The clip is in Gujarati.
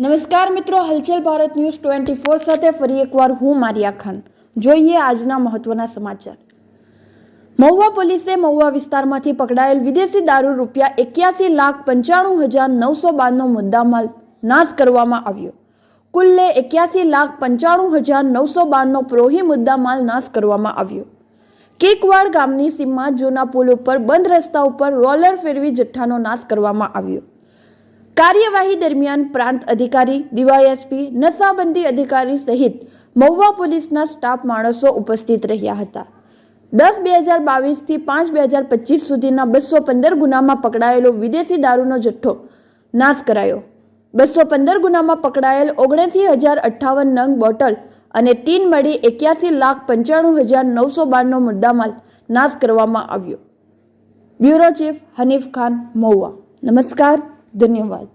નમસ્કાર મિત્રો, હલચલ ભારત ન્યૂઝ ટ્વેન્ટી ફોર સાથે ફરી એકવાર હું મારિયા ખાન. જોઈએ આજના મહત્વના સમાચાર. મહુવા પોલીસે મહુવા વિસ્તારમાંથી પકડાયેલ વિદેશી દારૂ રૂપિયા એક્યાસી લાખ પંચાણું હજાર નવસો બારનો મુદ્દામાલ નાશ કરવામાં આવ્યો. કુલ્લે એક્યાસી લાખ પંચાણું હજાર નવસો બારનો પ્રોહી મુદ્દામાલ નાશ કરવામાં આવ્યો. કેકવાડ ગામની સીમમાં જૂના પુલ ઉપર બંધ રસ્તા ઉપર રોલર ફેરવી જથ્થાનો નાશ કરવામાં આવ્યો. કાર્યવાહી દરમિયાન પ્રાંત અધિકારી, ડીવાયએસપી, નશાબંધી અધિકારી સહિત મહુવા પોલીસના સ્ટાફ માણસો ઉપસ્થિત રહ્યા હતા. દસ બે હજાર બાવીસથી પાંચ બે હજાર પચીસ સુધીના બસો પંદર ગુનામાં પકડાયેલો વિદેશી દારૂનો જથ્થો નાશ કરાયો. બસો પંદર ગુનામાં પકડાયેલ ઓગણસી હજાર અઠ્ઠાવન નંગ બોટલ અને ટીન મળી એક્યાસી લાખ પંચાણું હજાર નવસો બારનો મુદ્દામાલ નાશ કરવામાં આવ્યો. Bureau chief Hanif Khan, Mahuva. નમસ્કાર. धन्यवाद